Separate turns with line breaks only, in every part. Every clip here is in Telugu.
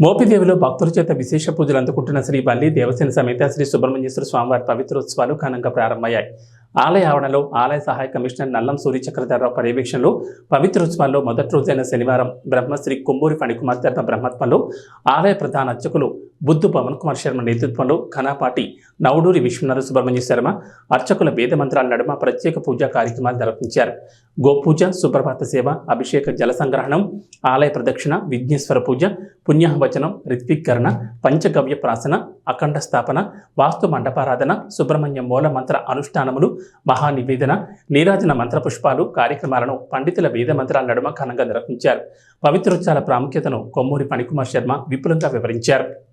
మోపిదేవిలో భక్తుల చేత విశేష పూజలు అందుకుంటున్న శ్రీ వల్లి దేవసేన సమేత శ్రీ సుబ్రహ్మణ్యేశ్వర స్వామివారి పవిత్రోత్సవాలు ఘనంగా ప్రారంభమయ్యాయి. ఆలయ ఆవరణలో ఆలయ సహాయ కమిషనర్ నల్లం సూర్య చక్రధరరావు పర్యవేక్షణలో పవిత్రోత్సవాల్లో మొదటి రోజైన శనివారం బ్రహ్మశ్రీ కొమ్మూరి ఫణికుమార్ ధర్మ బ్రహ్మత్వంలో ఆలయ ప్రధాన అర్చకులు బుద్ధు పవన్ కుమార్ శర్మ నేతృత్వంలో ఘనాపాటి నవడూరి విశ్వనాథ సుబ్రహ్మణ్య శర్మ అర్చకుల వేద మంత్రాల నడుమ ప్రత్యేక పూజా కార్యక్రమాలు నిర్వహించారు. గోపూజ సుప్రభాత సేవ అభిషేక జల సంగ్రహణం ఆలయ ప్రదక్షిణ విఘ్నేశ్వర పూజ పుణ్యవచనం రిత్వీకరణ పంచగవ్య ప్రాసన అఖండ స్థాపన వాస్తు మండపారాధన సుబ్రహ్మణ్య మూల మంత్ర అనుష్ఠానములు మహానివేదన నీరాజన మంత్ర పుష్పాలు కార్యక్రమాలను పండితుల వేద మంత్రాల నడుమ ఘనంగా నిర్వహించారు. పవిత్రోత్సవాల ప్రాముఖ్యతను కొమ్మూరి ఫణికుమార్ శర్మ విపులంగా వివరించారు.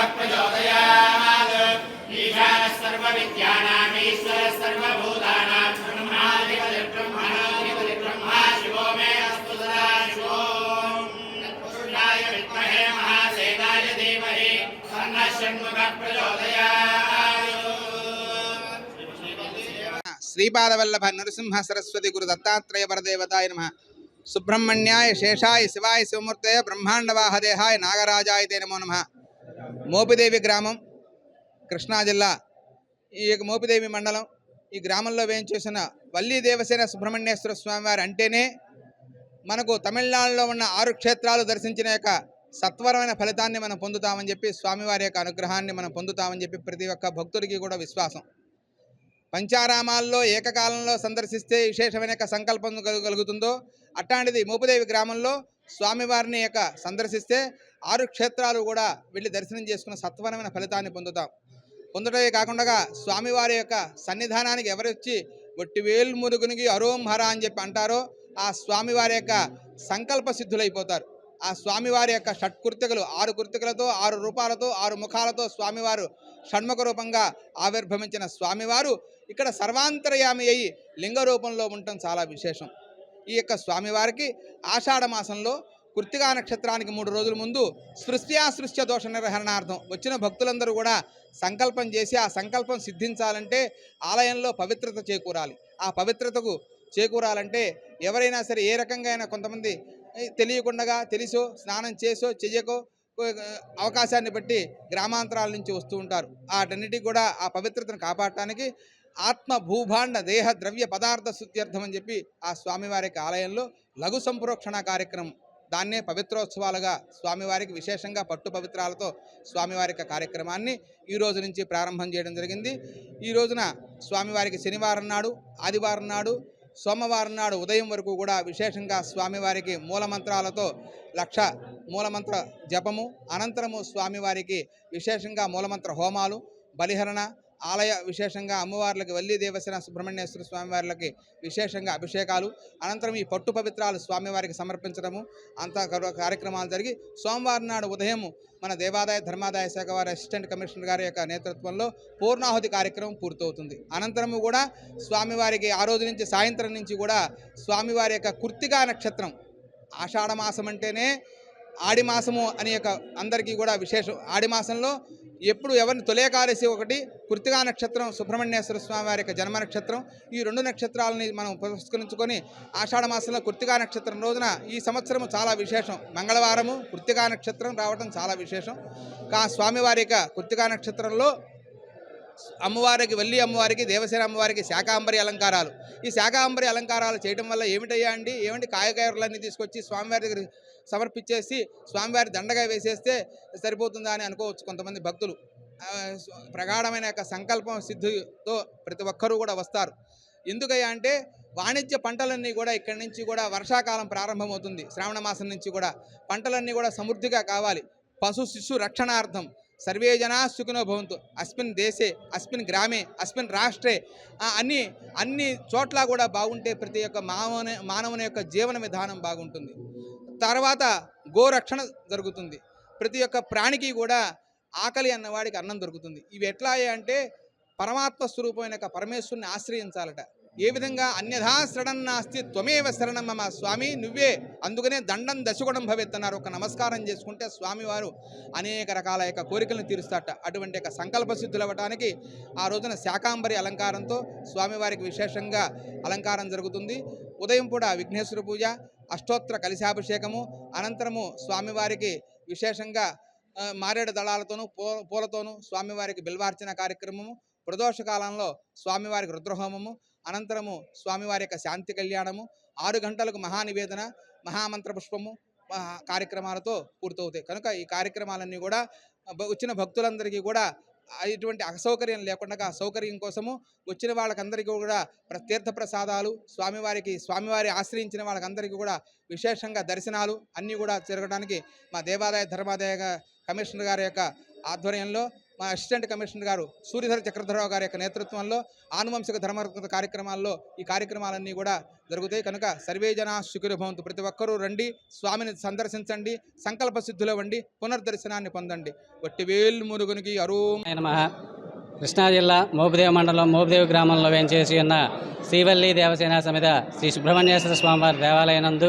తన్నో రుద్ర ప్రచోదయాత్ ఈశానः సర్వవిద్యానాం ఈశ్వరः సర్వభూతానాం బ్రహ్మాధిపతి బ్రహ్మణాధిపతి బ్రహ్మా శివో మే అస్తు సదా శివోం పురుషాయ విద్మహే మహాసేనాయ ధీమహి తన్నः షణ్ముఖः ప్రచోదయాత్ శ్రీపాదవల్లభ నరసింహ సరస్వతి గురు దత్తాత్రేయ పరదేవతాయ నమ సుబ్రహ్మణ్యాయ శేషాయ శివాయ శివమూర్తయ బ్రహ్మాండవాహదేహాయ నాగరాజాయ తే నమో నమ మోపిదేవి గ్రామం కృష్ణా జిల్లా. ఈ యొక్క మోపిదేవి మండలం ఈ గ్రామంలో వేయించేసిన వల్లీ దేవసేన సుబ్రహ్మణ్యేశ్వర స్వామివారు అంటేనే మనకు తమిళనాడులో ఉన్న ఆరు క్షేత్రాలు దర్శించిన యొక్క సత్వరమైన ఫలితాన్ని మనం పొందుతామని చెప్పి స్వామివారి యొక్క అనుగ్రహాన్ని మనం పొందుతామని చెప్పి ప్రతి ఒక్క భక్తుడికి కూడా విశ్వాసం. పంచారామాల్లో ఏకకాలంలో సందర్శిస్తే విశేషమైన యొక్క సంకల్పం కలుగుతుందో అట్లాంటిది మోపుదేవి గ్రామంలో స్వామివారిని యొక్క సందర్శిస్తే ఆరు క్షేత్రాలు కూడా వెళ్ళి దర్శనం చేసుకున్న సత్వరమైన ఫలితాన్ని పొందుతాం. పొందటమే కాకుండా స్వామివారి యొక్క సన్నిధానానికి ఎవరొచ్చి ఒట్టి వేలు మురుగునికి అరోంహర అని చెప్పి అంటారో ఆ స్వామివారి యొక్క సంకల్ప సిద్ధులైపోతారు. ఆ స్వామివారి యొక్క షట్కృతికలు ఆరు కృతికలతో ఆరు రూపాలతో ఆరు ముఖాలతో స్వామివారు షణ్ముఖ రూపంగా ఆవిర్భవించిన స్వామివారు ఇక్కడ సర్వాంతర్యామి అయి లింగ రూపంలో ఉండటం చాలా విశేషం. ఈ యొక్క స్వామివారికి ఆషాఢ మాసంలో కృత్తికా నక్షత్రానికి మూడు రోజుల ముందు సృష్ట్యాసృష్ట్య దోష నిర్వహణార్థం వచ్చిన భక్తులందరూ కూడా సంకల్పం చేసి ఆ సంకల్పం సిద్ధించాలంటే ఆలయంలో పవిత్రత చేకూరాలి. ఆ పవిత్రతకు చేకూరాలంటే ఎవరైనా సరే ఏ రకంగా అయినా కొంతమంది తెలియకుండా తెలిసో స్నానం చేసో చెయ్యకో అవకాశాన్ని బట్టి గ్రామాంతరాల నుంచి వస్తూ ఉంటారు. వాటన్నిటికి కూడా ఆ పవిత్రతను కాపాడటానికి ఆత్మ భూభాండ దేహ ద్రవ్య పదార్థ శుద్ధ్యర్థం అని చెప్పి ఆ స్వామివారికి ఆలయంలో లఘు సంప్రోక్షణ కార్యక్రమం దాన్నే పవిత్రోత్సవాలుగా స్వామివారికి విశేషంగా పట్టు పవిత్రాలతో స్వామివారి యొక్క కార్యక్రమాన్ని ఈ రోజు నుంచి ప్రారంభం చేయడం జరిగింది. ఈ రోజున స్వామివారికి శనివారం నాడు ఆదివారం నాడు సోమవారం నాడు ఉదయం వరకు కూడా విశేషంగా స్వామివారికి మూలమంత్రాలతో లక్ష మూలమంత్ర జపము అనంతరము స్వామివారికి విశేషంగా మూలమంత్ర హోమాలు బలిహరణ ఆలయ విశేషంగా అమ్మవార్లకి వల్లి దేవసేన సుబ్రహ్మణ్యేశ్వర స్వామివార్లకి విశేషంగా అభిషేకాలు అనంతరం ఈ పట్టు పవిత్రాలు స్వామివారికి సమర్పించడము అంత కార్యక్రమాలు జరిగి సోమవారం నాడు ఉదయం మన దేవాదాయ ధర్మాదాయ శాఖ వారి అసిస్టెంట్ కమిషనర్ గారి యొక్క నేతృత్వంలో పూర్ణాహుతి కార్యక్రమం పూర్తవుతుంది. అనంతరము కూడా స్వామివారికి ఆ రోజు నుంచి సాయంత్రం నుంచి కూడా స్వామివారి యొక్క కుర్తిగా నక్షత్రం ఆషాఢమాసం అంటేనే ఆడిమాసము అనే అని యొక్క అందరికీ కూడా విశేషం. ఆడిమాసంలో ఎప్పుడు ఎవరిని తొలేకాదశి ఒకటి కృతికా నక్షత్రం సుబ్రహ్మణ్యేశ్వర స్వామి వారి యొక్క జన్మ నక్షత్రం ఈ రెండు నక్షత్రాలని మనం పురస్కరించుకొని ఆషాఢ మాసంలో కృతిగా నక్షత్రం రోజున ఈ సంవత్సరం చాలా విశేషం. మంగళవారము కృతికా నక్షత్రం రావడం చాలా విశేషం. కా స్వామివారి యొక్క కృతిగా నక్షత్రంలో అమ్మవారికి వెళ్ళి అమ్మవారికి దేవసేన అమ్మవారికి శాకాంబరి అలంకారాలు. ఈ శాకాంబరి అలంకారాలు చేయడం వల్ల ఏమిటయ్యా అండి? ఏమంటే కాయకాయలన్నీ తీసుకొచ్చి స్వామివారి దగ్గర సమర్పించేసి స్వామివారి దండగా వేసేస్తే సరిపోతుందా అని అనుకోవచ్చు కొంతమంది భక్తులు. ప్రగాఢమైన యొక్క సంకల్పం సిద్ధితో ప్రతి ఒక్కరూ కూడా వస్తారు. ఎందుకయ్యా అంటే వాణిజ్య పంటలన్నీ కూడా ఇక్కడి నుంచి కూడా వర్షాకాలం ప్రారంభమవుతుంది. శ్రావణ మాసం నుంచి కూడా. పంటలన్నీ కూడా సమృద్ధిగా కావాలి. పశు శిశు రక్షణార్థం సర్వే జనా సుఖినో భవంతు. అస్మిన్ దేశే అస్మిన్ గ్రామే అస్మిన్ రాష్ట్రే. అన్ని అన్ని చోట్ల కూడా బాగుంటే ప్రతి ఒక్క మానవుని మానవుని యొక్క జీవన విధానం బాగుంటుంది. తర్వాత గోరక్షణ జరుగుతుంది. ప్రతి ఒక్క ప్రాణికి కూడా ఆకలి అన్నవాడికి అన్నం దొరుకుతుంది. ఇవి ఎట్లా అంటే పరమాత్మ స్వరూపమైన పరమేశ్వరుని ఆశ్రయించాలట. ఏ విధంగా అన్యథా శరణం నాస్తి త్వమేవ శరణం మమ స్వామి నువ్వే అందుకనే దండం దశగుణం భవేత్తన్నారు. ఒక నమస్కారం చేసుకుంటే స్వామివారు అనేక రకాల యొక్క కోరికలను తీరుస్తాట అటువంటి యొక్క సంకల్ప సిద్ధులు అవ్వటానికి ఆ రోజున శాకాంబరి అలంకారంతో స్వామివారికి విశేషంగా అలంకారం జరుగుతుంది. ఉదయం కూడా విఘ్నేశ్వర పూజ అష్టోత్తర కలిశాభిషేకము అనంతరము స్వామివారికి విశేషంగా మారేడు దళాలతోనూ పూ పూలతోనూ స్వామివారికి బిల్వార్చన కార్యక్రమము ప్రదోష కాలంలో స్వామివారికి రుద్రహోమము అనంతరము స్వామివారి యొక్క శాంతి కళ్యాణము ఆరు గంటలకు మహానివేదన మహామంత్ర పుష్పము మహా కార్యక్రమాలతో పూర్తవుతాయి. కనుక ఈ కార్యక్రమాలన్నీ కూడా వచ్చిన భక్తులందరికీ కూడా ఇటువంటి అసౌకర్యం లేకుండా సౌకర్యం కోసము వచ్చిన వాళ్ళకందరికీ కూడా ప్ర- తీర్థ ప్రసాదాలు స్వామివారికి స్వామివారి ఆశ్రయించిన వాళ్ళకందరికీ కూడా విశేషంగా దర్శనాలు అన్నీ కూడా జరగడానికి మా దేవాదాయ ధర్మాదాయ కమిషనర్ గారి యొక్క ఆధ్వర్యంలో మా అసిస్టెంట్ కమిషనర్ గారు సూర్యధర చక్రధరరావు గారి యొక్క నేతృత్వంలో ఆనువంశిక ధర్మ కార్యక్రమాల్లో ఈ కార్యక్రమాలన్నీ కూడా జరుగుతాయి. కనుక సర్వే జన భవంతు. ప్రతి ఒక్కరూ రండి స్వామిని సందర్శించండి సంకల్ప సిద్ధులు వండి పునర్దర్శనాన్ని పొందండి. ఒట్టి వేలు మురుగునికి అరూం
మహా కృష్ణా జిల్లా మోపుదేవి మండలం మోపుదేవి గ్రామంలో వేంచేసి ఉన్న శ్రీవల్లి దేవసేన సమిత శ్రీ సుబ్రహ్మణ్యేశ్వర స్వామివారి దేవాలయనందు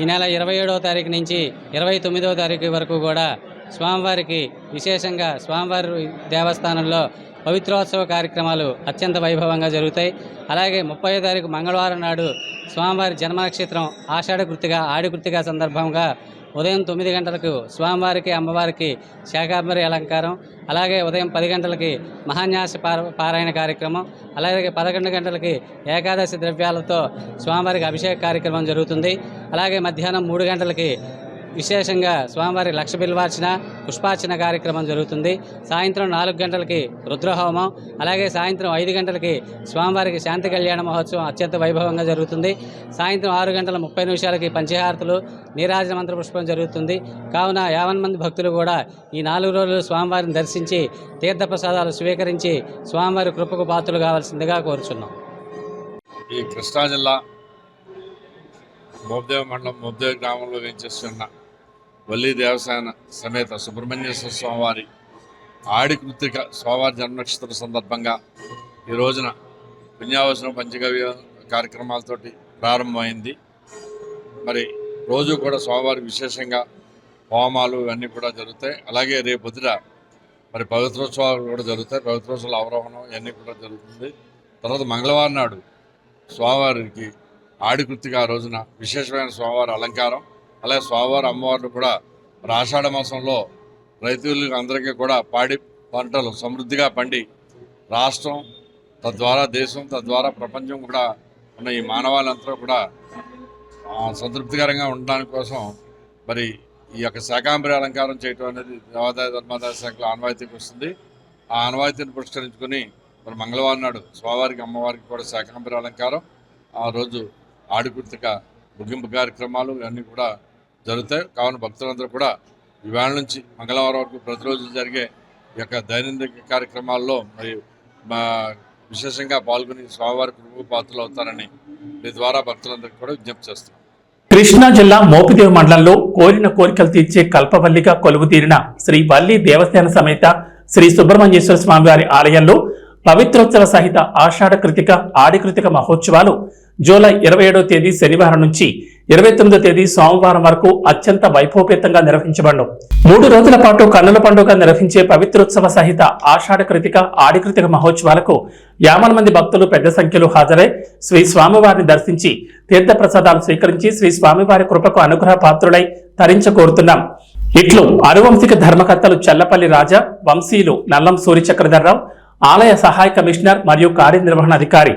ఈ నెల ఇరవై ఏడవ తారీఖు నుంచి ఇరవై తొమ్మిదవ తారీఖు వరకు కూడా స్వామివారికి విశేషంగా స్వామివారి దేవస్థానంలో పవిత్రోత్సవ కార్యక్రమాలు అత్యంత వైభవంగా జరుగుతాయి. అలాగే ముప్పై తారీఖు మంగళవారం నాడు స్వామివారి జన్మ నక్షత్రం ఆషాఢ కృతిగా ఆడి కృతిగా సందర్భంగా ఉదయం తొమ్మిది గంటలకు స్వామివారికి అమ్మవారికి శాకాంబరి అలంకారం. అలాగే ఉదయం పది గంటలకి మహాన్యాస పార పారాయణ కార్యక్రమం. అలాగే పదకొండు గంటలకి ఏకాదశి ద్రవ్యాలతో స్వామివారికి అభిషేక కార్యక్రమం జరుగుతుంది. అలాగే మధ్యాహ్నం మూడు గంటలకి విశేషంగా స్వామివారి లక్ష బిల్వార్చన పుష్పార్చన కార్యక్రమం జరుగుతుంది. సాయంత్రం నాలుగు గంటలకి రుద్రహోమం అలాగే సాయంత్రం ఐదు గంటలకి స్వామివారికి శాంతి కళ్యాణ మహోత్సవం అత్యంత వైభవంగా జరుగుతుంది. సాయంత్రం ఆరు గంటల ముప్పై నిమిషాలకి పంచహారతులు నీరాజన మంత్ర పుష్పం జరుగుతుంది. కావున యావన్ మంది భక్తులు కూడా ఈ నాలుగు రోజులు స్వామివారిని దర్శించి తీర్థప్రసాదాలు స్వీకరించి స్వామివారి కృపకు పాత్రలు కావాల్సిందిగా కోరుచున్నాం.
ఈ కృష్ణా జిల్లా మోబ్దేవ మండలం మోబ్దేవ గ్రామంలో వేంచేస్తున్న వల్లి దేవసేన సమేత సుబ్రహ్మణ్యేశ్వర స్వామివారి ఆడి కృతిక స్వామివారి జన్మనక్షత్ర సందర్భంగా ఈ రోజున పుణ్యావసరం పంచగవ్య కార్యక్రమాలతోటి ప్రారంభమైంది. మరి రోజు కూడా స్వామివారి విశేషంగా హోమాలు ఇవన్నీ కూడా జరుగుతాయి. అలాగే రేపు మరి పవిత్రోత్సవాలు కూడా జరుగుతాయి. పవిత్రోత్సవాల అవరోహణం ఇవన్నీ కూడా జరుగుతుంది. తర్వాత మంగళవారం నాడు స్వామివారికి ఆడికృతిగా ఆ రోజున విశేషమైన స్వామివారి అలంకారం. అలాగే స్వామివారి అమ్మవార్లు కూడా ఆషాఢ మాసంలో రైతులకు అందరికీ కూడా పాడి పంటలు సమృద్ధిగా పండి రాష్ట్రం తద్వారా దేశం తద్వారా ప్రపంచం కూడా ఉన్న ఈ మానవాళ్ళంతా కూడా సంతృప్తికరంగా ఉండడానికి కోసం మరి ఈ యొక్క శాకాంబరి అలంకారం చేయటం అనేది దేవాదాయ ధర్మాదాయ శాఖలో ఆనవాయితీకి వస్తుంది. ఆ ఆనవాయితీని పురస్కరించుకొని మరి మంగళవారం నాడు స్వామివారికి అమ్మవారికి కూడా శాకాంబరి అలంకారం ఆ రోజు ఆడికుర్తిక ముగింపు కార్యక్రమాలు ఇవన్నీ కూడా జరుగుతాయి. కావున భక్తులందరూ కూడా ఇవాళ నుంచి మంగళవారం వరకు ప్రతిరోజు జరిగే ఈ యొక్క దైనందిక కార్యక్రమాల్లో మరి మా విశేషంగా పాల్గొని స్వామివారి కుటుంబ పాత్రలు అవుతారని మీ ద్వారా భక్తులందరికీ కూడా విజ్ఞప్తి చేస్తున్నాం.
కృష్ణా జిల్లా మోపిదేవి మండలంలో కోరిన కోరికలు తీర్చే కల్పవల్లిగా కొలువు తీరిన శ్రీ వల్లి దేవస్థాన సమేత శ్రీ సుబ్రహ్మణ్యేశ్వర స్వామివారి ఆలయంలో పవిత్రోత్సవ సహిత ఆషాఢ కృతిక ఆడికృతిక మహోత్సవాలు జూలై ఇరవై ఏడవ తేదీ శనివారం నుంచి ఇరవై తొమ్మిదో తేదీ సోమవారం వరకు అత్యంత వైభవపేతంగా నిర్వహించబడను. మూడు రోజుల పాటు కన్నుల పండుగ నిర్వహించే పవిత్రోత్సవ సహిత ఆషాఢ కృతిక ఆడికృతిక మహోత్సవాలకు యామల మంది భక్తులు పెద్ద సంఖ్యలో హాజరై శ్రీ స్వామివారిని దర్శించి తీర్థ ప్రసాదాలు స్వీకరించి శ్రీ స్వామివారి కృపకు అనుగ్రహ పాత్రులై తరించ కోరుతున్నాం ఇట్లు అనువంశిక ధర్మకర్తలు చల్లపల్లి రాజా వంశీయులు నల్లం సూర్యచక్రధర్రావు ఆలయ సహాయ కమిషనర్ మరియు కార్యనిర్వహణ అధికారి